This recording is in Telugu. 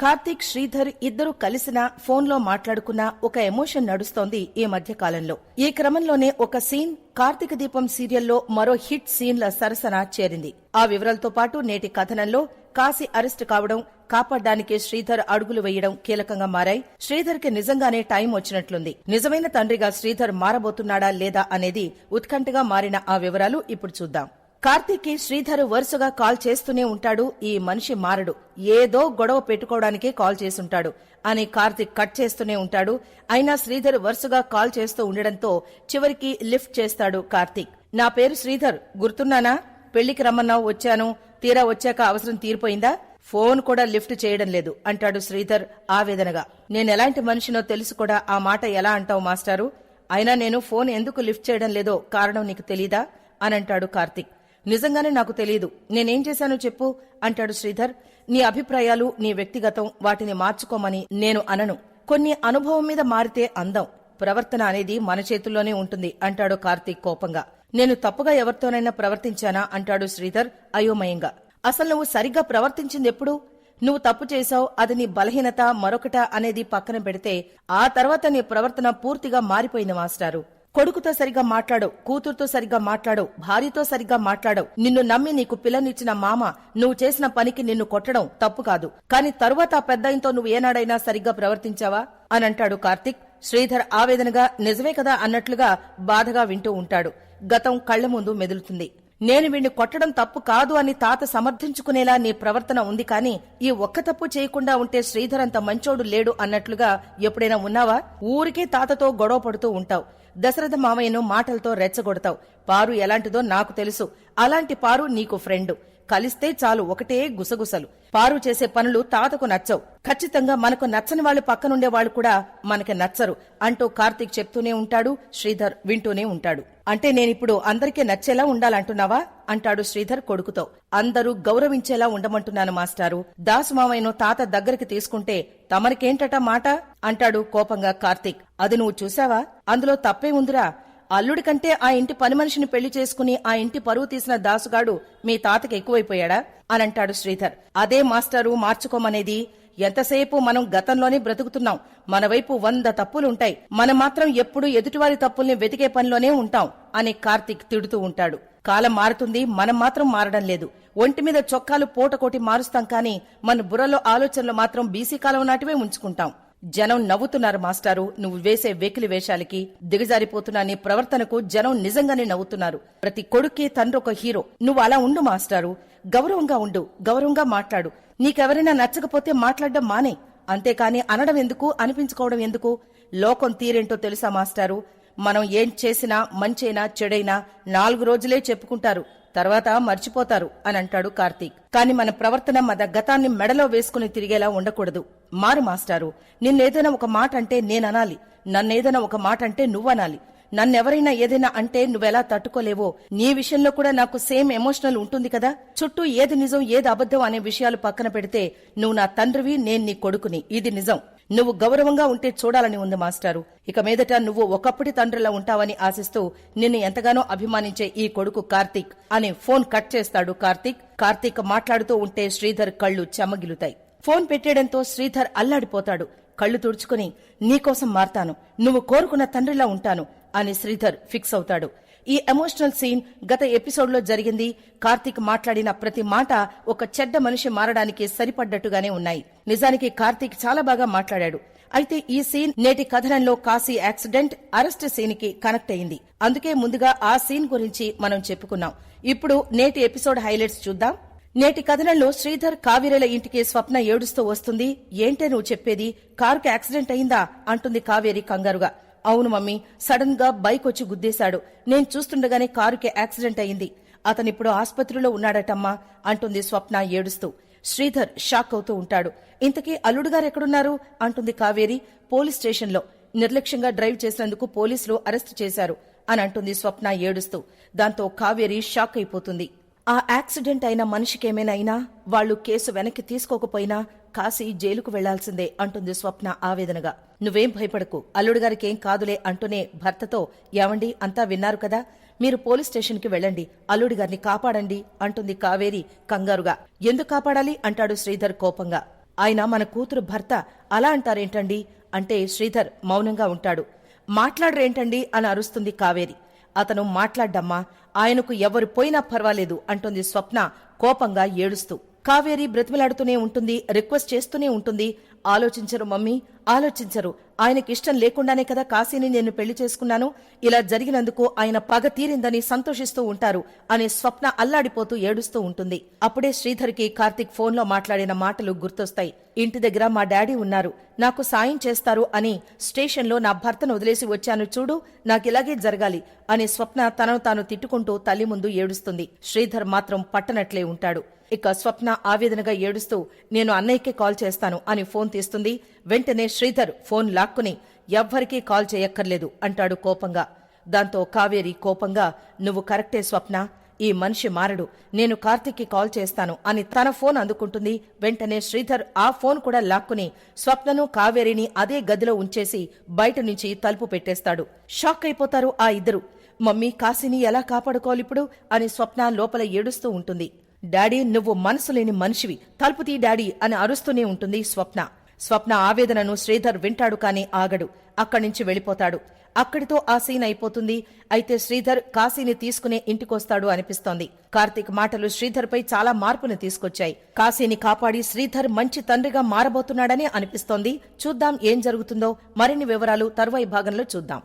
కార్తీక్ శ్రీధర్ ఇద్దరు కలిసినా ఫోన్లో మాట్లాడుకున్న ఒక ఎమోషన్ నడుస్తోంది ఈ మధ్య కాలంలో. ఈ క్రమంలోనే ఒక సీన్ కార్తీక దీపం సీరియల్లో మరో హిట్ సీన్ల సరసన చేరింది. ఆ వివరాలతో పాటు నేటి కథనంలో కాశీ అరెస్ట్ కావడం కాపాడడానికి శ్రీధర్ అడుగులు వేయడం కీలకంగా మారాయి. శ్రీధర్కి నిజంగానే టైం వచ్చినట్లుంది. నిజమైన తండ్రిగా శ్రీధర్ మారబోతున్నాడా లేదా అనేది ఉత్కంఠగా మారిన ఆ వివరాలు ఇప్పుడు చూద్దాం. కార్తీక్ శ్రీధర్ వరుసగా కాల్ చేస్తూనే ఉంటాడు. ఈ మనిషి మారడు. ఏదో గొడవ పెట్టుకోవడానికే కాల్ చేసుంటాడు అని కార్తీక్ కట్ చేస్తూనే ఉంటాడు. అయినా శ్రీధర్ వరుసగా కాల్ చేస్తూ ఉండడంతో చివరికి లిఫ్ట్ చేస్తాడు కార్తీక్. నా పేరు శ్రీధర్. గుర్తున్నానా? పెళ్ళికి రమ్మన్నావు వచ్చాను. తీరా వచ్చాక అవసరం తీరిపోయిందా? ఫోన్ కూడా లిఫ్ట్ చేయడం లేదు అంటాడు శ్రీధర్ ఆవేదనగా. నేనెలాంటి మనిషినో తెలుసు కూడా ఆ మాట ఎలా అంటావు మాస్టారు? అయినా నేను ఫోన్ ఎందుకు లిఫ్ట్ చేయడం లేదో కారణం నీకు తెలీదా? అని అంటాడు కార్తీక్. నిజంగానే నాకు తెలియదు నేనేం చేశానో చెప్పు అంటాడు శ్రీధర్. నీ అభిప్రాయాలు నీ వ్యక్తిగతం వాటిని మార్చుకోమని నేను అనను. కొన్ని అనుభవం మీద మారితే అందం. ప్రవర్తన అనేది మన చేతుల్లోనే ఉంటుంది అంటాడు కార్తీక్ కోపంగా. నేను తప్పుగా ఎవరితోనైనా ప్రవర్తించానా అంటాడు శ్రీధర్ అయోమయంగా. అసలు నువ్వు సరిగ్గా ప్రవర్తించిందెప్పుడు? నువ్వు తప్పు చేశావు అది నీ బలహీనత మరొకట అనేది పక్కన పెడితే ఆ తర్వాత నీ ప్రవర్తన పూర్తిగా మారిపోయింది మాస్టారు. కొడుకుతో సరిగ్గా మాట్లాడు కూతురుతో సరిగ్గా మాట్లాడు భార్యతో సరిగ్గా మాట్లాడవు. నిన్ను నమ్మి నీకు పిల్లనిచ్చిన మామ నువ్వు చేసిన పనికి నిన్ను కొట్టడం తప్పు కాదు. కాని తరువాత ఆ పెద్దాయంతో నువ్వు ఏనాడైనా సరిగ్గా ప్రవర్తించావా? అని అంటాడు కార్తిక్. శ్రీధర్ ఆవేదనగా నిజమే కదా అన్నట్లుగా బాధగా వింటూ ఉంటాడు. గతం కళ్ళ ముందు మెదులుతుంది. నేను వీణ్ణి కొట్టడం తప్పు కాదు అని తాత సమర్థించుకునేలా నీ ప్రవర్తన ఉంది కాని ఈ ఒక్క తప్పు చేయకుండా ఉంటే శ్రీధర్ అంత మంచోడు లేడు అన్నట్లుగా ఎప్పుడైనా ఉన్నావా? ఊరికే తాతతో గొడవ పడుతూ ఉంటావు. దశరథ మామయ్యను మాటలతో రెచ్చగొడతావు. పారు ఎలాంటిదో నాకు తెలుసు. అలాంటి పారు నీకు ఫ్రెండు. కలిస్తే చాలు ఒకటే గుసగుసలు. పారు చేసే పనులు తాతకు నచ్చవు. ఖచ్చితంగా మనకు నచ్చని వాళ్ళు పక్కనుండే వాళ్ళు కూడా మనకి నచ్చరు. అంటూ కార్తీక్ చెప్తూనే ఉంటాడు శ్రీధర్ వింటూనే ఉంటాడు. అంటే నేనిప్పుడు అందరికీ నచ్చేలా ఉండాలంటున్నావా? అంటాడు శ్రీధర్ కొడుకుతో. అందరూ గౌరవించేలా ఉండమంటున్నాను మాస్టారు. దాసుమామయ్యను తాత దగ్గరికి తీసుకుంటే తమరికేంటట మాట? అంటాడు కోపంగా కార్తీక్. అది నువ్వు చూసావా అందులో తప్పే ఉందిరా. అల్లుడి కంటే ఆ ఇంటి పని మనిషిని పెళ్ళి చేసుకుని ఆ ఇంటి పరువు తీసిన దాసుగాడు మీ తాతకి ఎక్కువైపోయాడా? అనంటాడు శ్రీధర్. అదే మాస్టారు మార్చుకోమనేది. ఎంతసేపు మనం గతంలోనే బ్రతుకుతున్నాం. మన వైపు వంద తప్పులుంటాయి. మనం మాత్రం ఎప్పుడు ఎదుటివారి తప్పుల్ని వెతికే పనిలోనే ఉంటాం అని కార్తిక్ తిడుతూ ఉంటాడు. కాలం మారుతుంది. మనం మాత్రం మారడం లేదు. ఒంటి మీద చొక్కాలు పూటకోటి మారుస్తాం కానీ మన బుర్రలో ఆలోచనలు మాత్రం బీసీ కాలం నాటివే ఉంచుకుంటాం. జనం నవ్వుతున్నారు మాస్టారు. నువ్వు వేసే వెకిలి వేషాలకి దిగజారిపోతున్న నీ ప్రవర్తనకు జనం నిజంగానే నవ్వుతున్నారు. ప్రతి కొడుక్కి తండ్రి ఒక హీరో. నువ్వు అలా ఉండు మాస్టారు. గౌరవంగా ఉండు గౌరవంగా మాట్లాడు. నీకెవరైనా నచ్చకపోతే మాట్లాడడం మానే. అంతేకాని అనడం ఎందుకు అనిపించుకోవడం ఎందుకు? లోకం తీరేంటో తెలుసా మాస్టారు? మనం ఏం చేసినా మంచైనా చెడైనా నాలుగు రోజులే చెప్పుకుంటారు. తర్వాత మర్చిపోతారు అని అంటాడు కార్తీక్. కాని మన ప్రవర్తన మన గతాన్ని మెడలో వేసుకుని తిరిగేలా ఉండకూడదు. మారు మాస్టారు నిన్నేదైనా ఒక మాట అంటే నేననాలి. నన్నేదైనా ఒక మాట అంటే నువ్వనాలి. నన్నెవరైనా ఏదైనా అంటే నువ్వెలా తట్టుకోలేవో. నీ విషయంలో కూడా నాకు సేమ్ ఎమోషనల్ ఉంటుంది కదా. చుట్టూ ఏది నిజం ఏది అబద్ధం అనే విషయాలు పక్కన పెడితే నువ్వు నా తండ్రివి నేను నీ కొడుకుని. ఇది నిజం. నువ్వు గౌరవంగా ఉంటే చూడాలని ఉంది మాస్టారు. ఇక మీదట నువ్వు ఒకప్పటి తండ్రిలా ఉంటావని ఆశిస్తూ నిన్ను ఎంతగానో అభిమానించే ఈ కొడుకు కార్తీక్ అని ఫోన్ కట్ చేస్తాడు కార్తీక్. కార్తీక్ మాట్లాడుతూ ఉంటే శ్రీధర్ కళ్ళు చెమ్మగిలుతాయి ఫోన్ పెట్టేయడంతో శ్రీధర్ అల్లాడిపోతాడు. కళ్ళు తుడుచుకుని నీకోసం మారతాను. నువ్వు కోరుకున్న తండ్రిలా ఉంటాను అని శ్రీధర్ ఫిక్స్ అవుతాడు. ఈ ఎమోషనల్ సీన్ గత ఎపిసోడ్లో జరిగింది. కార్తీక్ మాట్లాడిన ప్రతి మాట ఒక చెడ్డ మనిషి మారడానికి సరిపడ్డట్టుగానే ఉన్నాయి. నిజానికి కార్తీక్ చాలా బాగా మాట్లాడాడు. అయితే ఈ సీన్ నేటి కథనంలో కాశీ యాక్సిడెంట్ అరెస్ట్ సీన్కి కనెక్ట్ అయింది. అందుకే ముందుగా ఆ సీన్ గురించి మనం చెప్పుకున్నాం. ఇప్పుడు నేటి ఎపిసోడ్ హైలైట్స్ చూద్దాం. నేటి కథనంలో శ్రీధర్ కావేరీల ఇంటికి స్వప్న ఏడుస్తూ వస్తుంది. ఏంటే నువ్వు చెప్పేది? కారుకి యాక్సిడెంట్ అయిందా? అంటుంది కావేరి కంగారుగా. అవును మమ్మీ సడన్గా బైక్ వచ్చి గుద్దేశాడు. నేను చూస్తుండగానే కారుకి యాక్సిడెంట్ అయింది. అతనిప్పుడు ఆసుపత్రిలో ఉన్నాడటమ్మా అంటుంది స్వప్న ఏడుస్తూ. శ్రీధర్ షాక్ అవుతూ ఉంటాడు. ఇంతకీ అల్లుడుగారు ఎక్కడున్నారు? అంటుంది కావేరి పోలీస్ స్టేషన్లో. నిర్లక్ష్యంగా డ్రైవ్ చేసినందుకు పోలీసులు అరెస్టు చేశారు అని అంటుంది స్వప్న ఏడుస్తూ. దాంతో కావేరి షాక్ అయిపోతుంది. ఆ యాక్సిడెంట్ అయిన మనిషికేమైనా వాళ్ళు కేసు వెనక్కి తీసుకోకపోయినా కాశీ జైలుకు వెళ్ళాల్సిందే అంటుంది స్వప్న ఆవేదనగా. నువ్వేం భయపడకు అల్లుడుగారికేం కాదులే అంటూనే భర్తతో ఏమండి అంతా విన్నారు కదా మీరు పోలీస్ స్టేషన్కి వెళ్ళండి అల్లుడిగారిని కాపాడండి అంటుంది కావేరి కంగారుగా. ఎందుకు కాపాడాలి? అంటాడు శ్రీధర్ కోపంగా. ఆయన మన కూతురు భర్త అలా అంటారేంటండి? అంటే శ్రీధర్ మౌనంగా ఉంటాడు. మాట్లాడరేంటండి? అని అరుస్తుంది కావేరి. అతను మాట్లాడ్డమ్మా ఆయనకు ఎవరు పోయినా పర్వాలేదు అంటుంది స్వప్న కోపంగా ఏడుస్తూ. కావేరి బ్రతిమలాడుతూనే ఉంటుంది రిక్వెస్ట్ చేస్తూనే ఉంటుంది. ఆలోచించరు మమ్మీ ఆలోచించరు. ఆయనకి ఇష్టం లేకుండానే కదా కాశీని నేను పెళ్ళి చేసుకున్నాను. ఇలా జరిగినందుకు ఆయన పగ తీరిందని సంతోషిస్తూ ఉంటారు అనే స్వప్న అల్లాడిపోతూ ఏడుస్తూ ఉంటుంది. అప్పుడే శ్రీధర్కి కార్తిక్ ఫోన్లో మాట్లాడిన మాటలు గుర్తొస్తాయి. ఇంటి దగ్గర మా డాడీ ఉన్నారు. నాకు సాయం చేస్తారు అని స్టేషన్లో నా భర్తను వదిలేసి వచ్చాను చూడు నాకిలాగే జరగాలి అనే స్వప్న తనను తాను తిట్టుకుంటూ తల్లి ముందు ఏడుస్తుంది. శ్రీధర్ మాత్రం పట్టనట్లే ఉంటాడు. ఇక స్వప్న ఆవేదనగా ఏడుస్తూ నేను అన్నయ్యకే కాల్ చేస్తాను అని ఫోన్ తీస్తుంది. వెంటనే శ్రీధర్ ఫోన్ లాక్కుని ఎవ్వరికీ కాల్ చేయక్కర్లేదు అంటాడు కోపంగా. దాంతో కావేరి కోపంగా నువ్వు కరెక్టే స్వప్న. ఈ మనిషి మారడు. నేను కార్తిక్కి కాల్ చేస్తాను అని తన ఫోన్ అందుకుంటుంది. వెంటనే శ్రీధర్ ఆ ఫోన్ కూడా లాక్కుని స్వప్నను కావేరిని అదే గదిలో ఉంచేసి బయట నుంచి తలుపు పెట్టేస్తాడు. షాక్ అయిపోతారు ఆ ఇద్దరు. మమ్మీ కాశీని ఎలా కాపాడుకోవాలిప్పుడు అని స్వప్న లోపల ఏడుస్తూ ఉంటుంది. డాడీ నువ్వు మనసు లేని మనిషివి. తలుపు తీ డాడీ అని అరుస్తూనే ఉంటుంది స్వప్న. స్వప్న ఆవేదనను శ్రీధర్ వింటాడు కాని ఆగడు. అక్కడి నుంచి వెళ్ళిపోతాడు. అక్కడితో ఆ సీన్ అయిపోతుంది. అయితే శ్రీధర్ కాశీని తీసుకునే ఇంటికొస్తాడు అనిపిస్తోంది. కార్తీక్ మాటలు శ్రీధర్పై చాలా మార్పును తీసుకొచ్చాయి. కాశీని కాపాడి శ్రీధర్ మంచి తండ్రిగా మారబోతున్నాడని అనిపిస్తోంది. చూద్దాం ఏం జరుగుతుందో. మరిన్ని వివరాలు తరువాయి భాగంలో చూద్దాం.